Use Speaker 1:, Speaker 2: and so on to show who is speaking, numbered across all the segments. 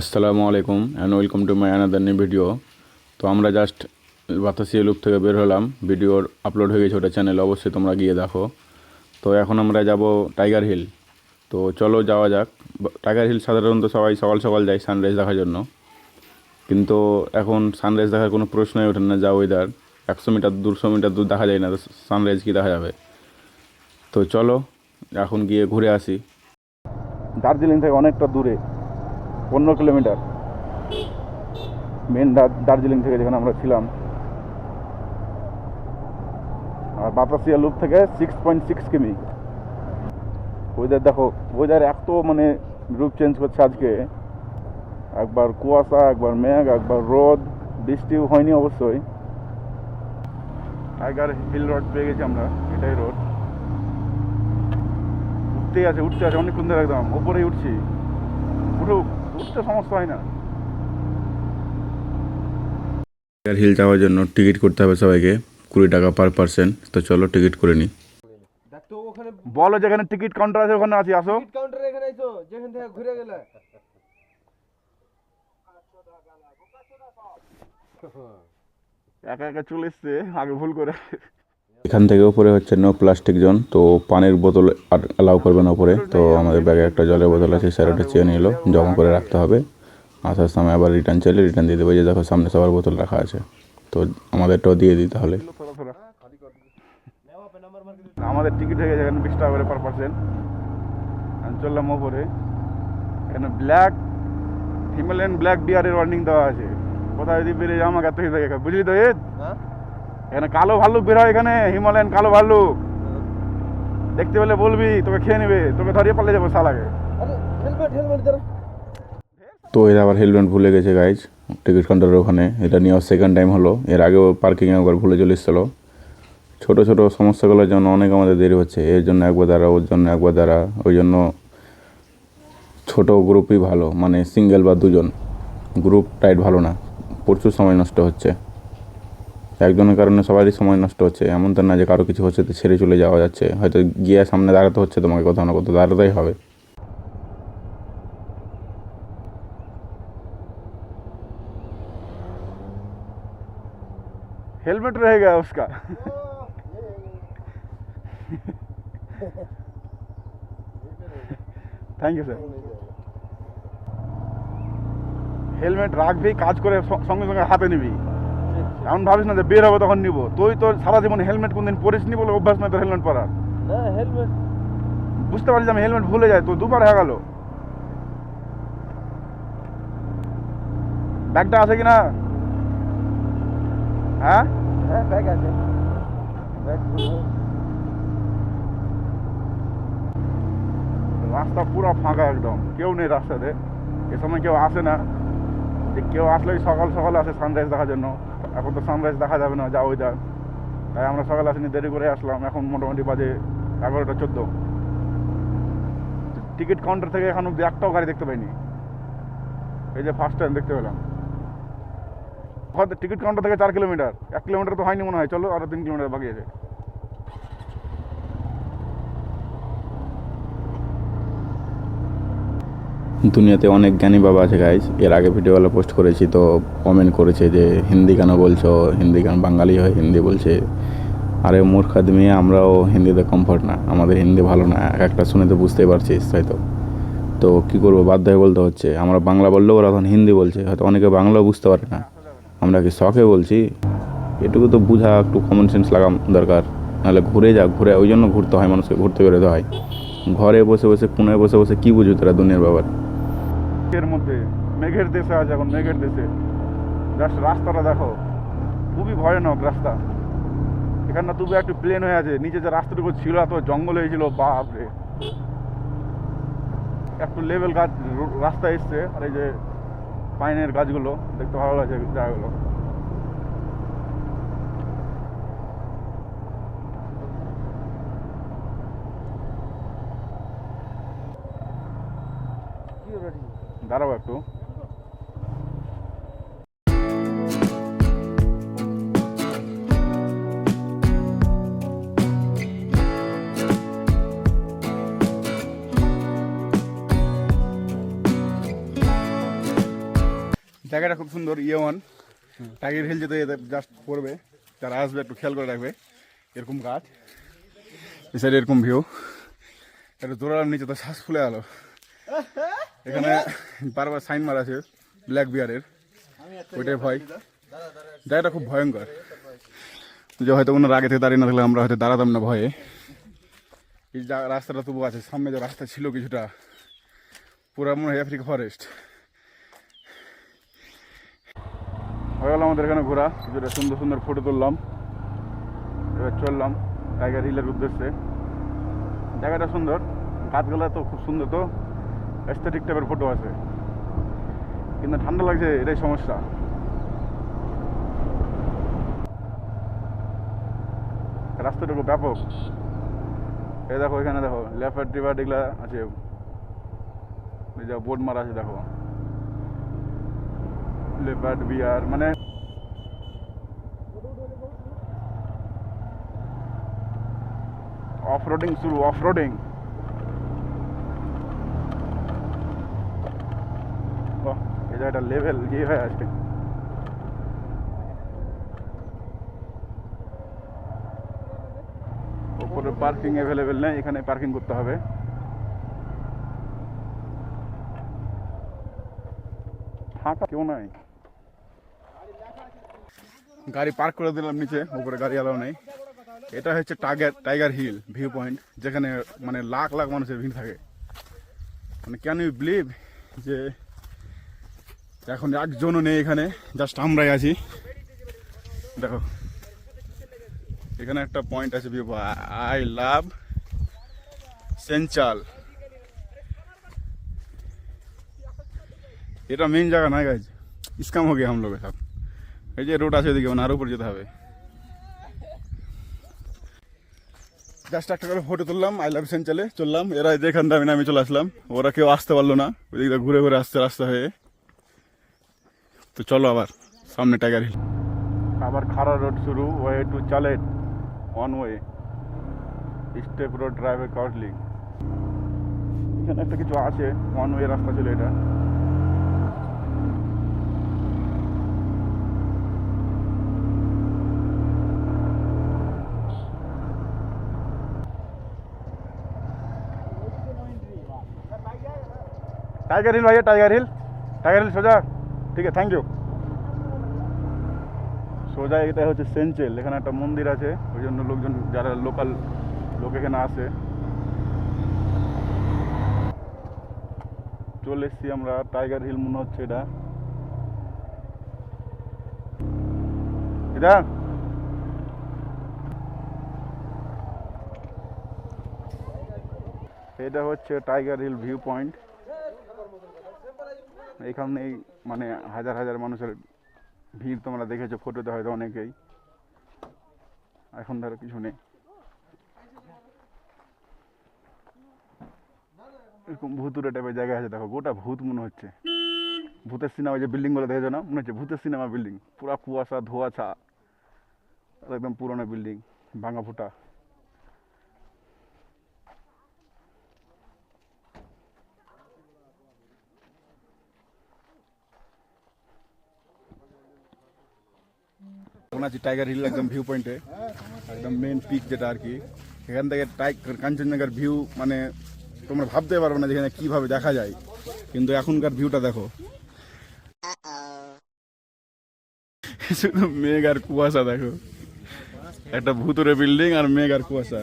Speaker 1: আসসালামু আলাইকুম and welcome to my another new video তো আমরা জাস্ট বাতাসিয়া লুপ থেকে বের হলাম। ভিডিওর আপলোড হয়ে গেছে ওটা চ্যানেলে অবশ্যই তোমরা গিয়ে দেখো। তো এখন আমরা যাব টাইগার হিল তো চলো যাওয়া যাক। টাইগার হিল সাধারণত সবাই সকাল সকাল যায় সানরাইজ দেখার জন্য। কিন্তু এখন সানরাইজ দেখার কোনো প্রশ্নই ওঠে না যা ওয়েদার একশো মিটার, দুশো মিটার দূর দেখা যায় না সানরাইজ কি দেখা যাবে? তো চলো, এখন গিয়ে ঘুরে আসি। দার্জিলিং থেকে অনেকটা দূরে। পনেরো কিলোমিটার। মেন দার্জিলিং থেকে যেখানে আমরা ছিলাম। আর বাতাসিয়া লুপ থেকে সিক্স পয়েন্ট সিক্স কিমি। ওয়েদার দেখো ওয়েদার এত মানে রূপ চেঞ্জ করছে আজকে। একবার কুয়াশা, একবার মেঘ, একবার রোদ, বৃষ্টিও হয়নি অবশ্যই। টাইগার হিল রোড পেয়ে গেছি আমরা, এটাই রোড উঠতেই আছে, উঠতে আছে, অনেকক্ষণ ধরে একদম ওপরেই উঠছি। উঠুক উঠতে সমস্যা হয় না। হিল যাওয়ার জন্য টিকিট করতে হবে সবাইকে কুড়ি টাকা পার পার্সেন্ট তো চলো টিকিট করে নিই
Speaker 2: দেখ তো ওখানে
Speaker 1: বলো যেখানে টিকিট কাউন্টার আছে ওখানে আছি আসো।
Speaker 2: টিকিট কাউন্টারে এখানে আইছো যেখান থেকে ঘুরে গেলে।
Speaker 1: একা একা চলে এসছে আগে ভুল করে। এখান থেকে উপরে হচ্ছে নো প্লাস্টিক জোন তো পানির বোতল আর অ্যালাউ করবে না উপরে। তো আমাদের ব্যাগে একটা জলের বোতল আছে স্যার ওটা চেয়ে নিল জমা করে রাখতে হবে। আসার সময় আবার রিটার্ন চাইলে রিটার্ন দিয়ে দেবে যে দেখো সামনে সবার বোতল রাখা আছে। তো আমাদেরটাও দিয়ে দিই তাহলে। আমাদের টিকিট হয়ে গেছে এখানে বিশ টাকা করে পার পার্সেন্ট আমি চললাম ওপরে। এখানে ব্ল্যাক হিমালয়ান ব্ল্যাক বিয়ারের ওয়ার্নিং দেওয়া আছে। কোথায় যদি বেরিয়ে যাও আমাকে এত থাকে বুঝলি তো এ
Speaker 2: হ্যাঁ।
Speaker 1: এখানে কালো ভাল্লুক বের হয় এখানে হিমালয়ান কালো ভাল্লুক। দেখতে পেলে বলবি তোকে খেয়ে নেবে তোকে ধরিয়ে পাল্লে যাব সালাকে
Speaker 2: আরে হেলমেট হেলমেট ধরো।
Speaker 1: তো এর আবার হেলমেট ভুলে গেছে গাইজ টিকিট কাউন্টারের ওখানে। এটা নিয়ে সেকেন্ড টাইম হলো। এর আগেও পার্কিংয়ে একবার ভুলে চলে এসেছিল। ছোটো ছোটো সমস্যাগুলোর জন্য অনেক আমাদের দেরি হচ্ছে। এর জন্য একবার দ্বারা ওর জন্য একবার দ্বারা ওই জন্য ছোট গ্রুপই ভালো। মানে সিঙ্গেল বা দুজন। গ্রুপ টাইট ভালো না। প্রচুর সময় নষ্ট হচ্ছে। একজনের কারণে সবারই সময় নষ্ট হচ্ছে এমন তো না যে কারো কিছু হচ্ছে তো ছেড়ে চলে যাওয়া যাচ্ছে হয়তো গিয়ে সামনে দাঁড়াতে হচ্ছে তোমাকে কোথাও না কোথাও দাঁড়াতেই হবে हेलमेट रहेगा उसका থ্যাংক ইউ স্যার হেলমেট রাখবি কাজ করে স- সঙ্গে সঙ্গে হাতে নিবি এমন ভাবিস না যে বের হবে তখন নিব। তুই তো সারা জীবন হেলমেট কোনদিন পরিস নি বলে অভ্যাস নয় তোর হেলমেট পরার।
Speaker 2: হেলমেট।
Speaker 1: বুঝতে পারিস আমি হেলমেট ভুলে যাই তো দুবার হয়ে গেল। ব্যাগটা আছে কিনা? হ্যাঁ?
Speaker 2: হ্যাঁ ব্যাগ আছে। ব্যাগ
Speaker 1: রাস্তা পুরো ফাঁকা একদম। কেউ নেই রাস্তাতে। এ সময় কেউ আসে না। যে কেউ আসলেই সকাল সকাল আসে সানরাইজ দেখার জন্য। এখন তো সানরাইজ দেখা যাবে না যা ওয়েদার তাই আমরা সকাল আসিনি, দেরি করে আসলাম। এখন মোটামুটি বাজে এগারোটা চোদ্দ। টিকিট কাউন্টার থেকে এখন অব্দি একটাও গাড়ি দেখতে পাইনি। এই যে ফার্স্ট টাইম দেখতে পেলাম। টিকিট কাউন্টার থেকে চার কিলোমিটার। এক কিলোমিটার তো হয়নি মনে হয়। চলো আরও তিন কিলোমিটার বাকি আছে। দুনিয়াতে অনেক জ্ঞানী বাবা আছে গাইজ এর আগে ভিডিওগুলো পোস্ট করেছি, তো কমেন্ট করেছে যে, হিন্দি কেন বলছো? হিন্দি কেন বাঙালি হয়? হিন্দি বলছে, আরে মূর্খ আদমি আমরাও হিন্দিতে কমফর্ট না। আমাদের হিন্দি ভালো না। এক একটা শুনে তো বুঝতেই পারছিস, তাই তো? তো কী করব? বাধ্য হয়ে বলতে হচ্ছে, আমরা বাংলা বললেও ওরা এখন হিন্দি বলছে। হয়তো অনেকে বাংলাও বুঝতে পারে না। আমরা কি শখে বলছি? এটুকু তো বুঝা, একটু কমন সেন্স লাগা দরকার। নাহলে ঘুরে যা, ঘুরে, ওই জন্য ঘুরতে হয়, মানুষকে ঘুরতে বেরোতে হয়। ঘরে বসে বসে কোনায় বসে বসে কী বুঝবি তোরা দুনিয়ার ব্যাপার? এর মধ্যে, মেঘের দেশে আছে এখন মেঘের দেশে। জাস্ট রাস্তাটা দেখো, খুবই ভয়ানক রাস্তা। এখানটা তবু একটু প্লেন হয়ে আছে, নিচে যে রাস্তাটুকু ছিল, এত জঙ্গল হয়েছিল, বাপরে। একটু লেভেল গাছ, রাস্তা এসছে, আর এই যে পাইনের গাছগুলো, দেখতে ভালো লাগছে জায়গাগুলো।
Speaker 2: কি
Speaker 1: দাঁড়াও একটু।
Speaker 3: জায়গাটা খুব সুন্দর ইয়ে ওয়ান টাইগার হিল যেতে জাস্ট পড়বে, যারা আসবে একটু খেয়াল করে রাখবে। এরকম গাছ সাইডে এরকম ভিউ একটু দৌড়ালাম নিচে তো শ্বাস ফুলে গেল এখানে বারবার সাইন মারা আছে ব্ল্যাক বিয়ারের ওইটাই ভয়। জায়গাটা খুব ভয়ঙ্কর। যে হয়তো ওনার আগে থেকে দাঁড়িয়ে না থাকলে আমরা হয়তো দাঁড়াতাম না ভয়ে। এই যা- রাস্তাটা তবু আছে, সামনে যে রাস্তা ছিল কিছুটা, পুরো মনে হয় আফ্রিকা ফরেস্ট হয়ে গেল আমাদের এখানে ঘোরা। কিছুটা সুন্দর সুন্দর ফটো তুললাম। এবার চললাম টাইগার হিলের উদ্দেশ্যে। জায়গাটা সুন্দর। গাছগুলো তো খুব সুন্দর তো। এস্থেটিক টাইপের ফটো আছে। কিন্তু ঠান্ডা লাগছে, এটাই সমস্যা। রাস্তাটুকু ব্যাপক। এই দেখো, এখানে দেখো লেফট রিভার এগুলা আছে। এই যা বোর্ড মারা আছে, দেখো। লেপার্ড বিয়ার মানে অফ রোডিং শুরু অফ রোডিং এই জায়গাটা লেভেল ইয়ে হয়ে আছে ওপরে পার্কিং অ্যাভেলেবেল নেই, এখানে পার্কিং করতে হবে। ফাঁকা কেউ নাই। গাড়ি পার্ক করে দিলাম নিচে উপরে গাড়ি এলাও নেই। এটা হচ্ছে tiger tiger hill view point যেখানে মানে লাখ লাখ মানুষের ভিড় থাকে। মানে ক্যান ইউ বিলিভ যে এখন একজনও নেই এখানে জাস্ট আমরাই আছি। দেখো, এখানে একটা পয়েন্ট আছে আই লাভ সেঞ্চাল এটা মেন জায়গা না গাছ ইসকাম হোক গিয়ে সব। এই যে রোড আছে ওদিকে, ওনার উপরে যেতে হবে। জাস্ট একটা করে ফটো তুললাম আই লাভ সেন্চালে চললাম। এরা যেখানটা আমি নামে চলে আসলাম। ওরা কেউ আসতে পারল না। ওইদিকে ঘুরে ঘুরে আসতে রাস্তা হয়ে। তো চলো আবার সামনে টাইগার হিল আবার খারা রোড শুরু way to চালেট one way step road ড্রাইভে কাউটলিং এখানে একটা কিছু আছে ওয়ান ওয়ে রাস্তা ছিল এটা टाइगर हिल भैया टाइगर हिल टाइगर हिल সোজা ঠিক আছে থ্যাংক ইউ সোজা এটা হচ্ছে সেঞ্চেল এখানে একটা মন্দির আছে, ওই জন্য লোকজন, যারা লোকাল লোক এখানে আসে চলে এসছি আমরা টাইগার হিল মনে হচ্ছে এটা। এটা? এটা হচ্ছে টাইগার হিল ভিউ পয়েন্ট এখানেই মানে হাজার হাজার মানুষের ভিড় তোমরা দেখেছ ফটোতে হয়তো অনেকেই। এখন ধরো কিছু নেই। এরকম ভুতুরে টাইপের জায়গা আছে, দেখো, গোটা ভূত মনে হচ্ছে। ভূতের সিনেমা যে বিল্ডিংগুলো দেখেছ না? মনে হচ্ছে ভূতের সিনেমা বিল্ডিং পুরা কুয়াশা, ধোয়াশা, একদম পুরনো বিল্ডিং ভাঙা ফুটা। আছি টাইগার হিল একদম ভিউ পয়েন্টে একদম মেন পিক যেটা আর কি। এখান থেকে টাই কাঞ্চনজঙ্ঘার ভিউ মানে তোমরা ভাবতে পারবে না যেখানে কীভাবে দেখা যায়। কিন্তু এখনকার ভিউটা দেখো। শুধু মেঘ আর কুয়াশা দেখো। একটা ভূতরে বিল্ডিং আর মেঘ আর কুয়াশা।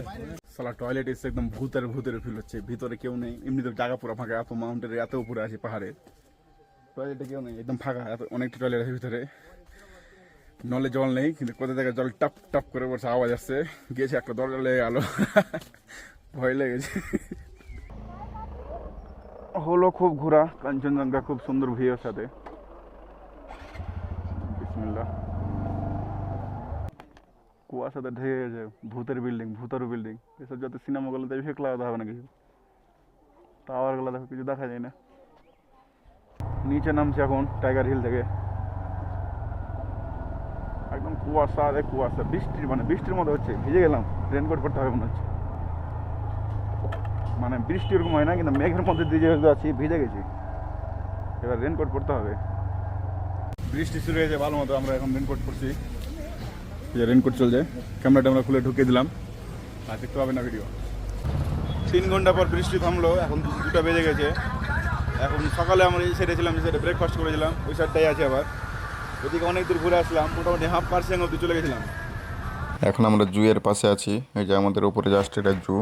Speaker 3: সালা টয়লেট এসে একদম ভূতের ভূতের ফিল হচ্ছে। ভিতরে কেউ নেই। এমনিতে জায়গা পুরো ফাঁকা এত মাউন্টের এত উপরে আছে পাহাড়ে। টয়লেটে কেউ নেই একদম ফাঁকা এত অনেকটা টয়লেট আছে ভিতরে। নলে জল নেই, কিন্তু কোথা থেকে জল টপ টপ করে বসে আওয়াজ আসছে। গিয়েছে একটা দরজা লেগে গেল। ভয় লেগেছে হলো খুব ঘোরা, কাঞ্চনজঙ্ঘা খুব সুন্দর ভিউর সাথে। কুয়াশাতে ঢেকে গেছে, ভূতের বিল্ডিং ভূতের বিল্ডিং এসব যত সিনেমাগুলো দেখে ফেক লাগাতে হবে না কিছু টাওয়ারগুলো দেখো কিছু দেখা যায় না। নিচে নামছে এখন টাইগার হিল থেকে। একদম কুয়াশা রে কুয়াশা, বৃষ্টির মানে বৃষ্টির মতো হচ্ছে, ভিজে গেলাম রেনকোট পরতে হবে মনে হচ্ছে। মানে বৃষ্টি ওরকম হয় না, কিন্তু মেঘের মধ্যে দিয়ে যেহেতু আছি, ভিজে গেছি। এবার রেনকোট পরতে হবে। বৃষ্টি শুরু হয়েছে ভালো মতো, আমরা এখন রেনকোট পরছি। যে রেনকোট চলছে ক্যামেরাটা আমরা খুলে ঢুকিয়ে দিলাম। আর দেখতে পাবে না ভিডিও তিন ঘণ্টা পর বৃষ্টি থামলো, এখন দুটা বেজে গেছে। এখন সকালে আমরা এই সাইডে ছিলাম, এই সাইডে ব্রেকফাস্ট করেছিলাম, ওই সাইডটাই আছে আবার। ওদিকে অনেক দূর ঘুরে আসলাম, মোটামুটি হাফ পার্সেন্ট অব্দি চলে গেছিলাম।
Speaker 4: এখন আমরা জুয়ের পাশে আছি, এই যে আমাদের উপরে জাস্ট এটা জু।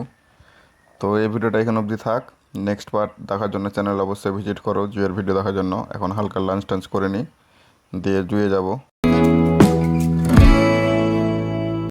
Speaker 4: তো এই ভিডিওটা এখানে অবধি থাক নেক্সট পার্ট দেখার জন্য চ্যানেল অবশ্যই ভিজিট করো জুয়ের ভিডিও দেখার জন্য। এখন হালকা লাঞ্চ টাঞ্চ করে নিই দিয়ে জুয়ে যাব।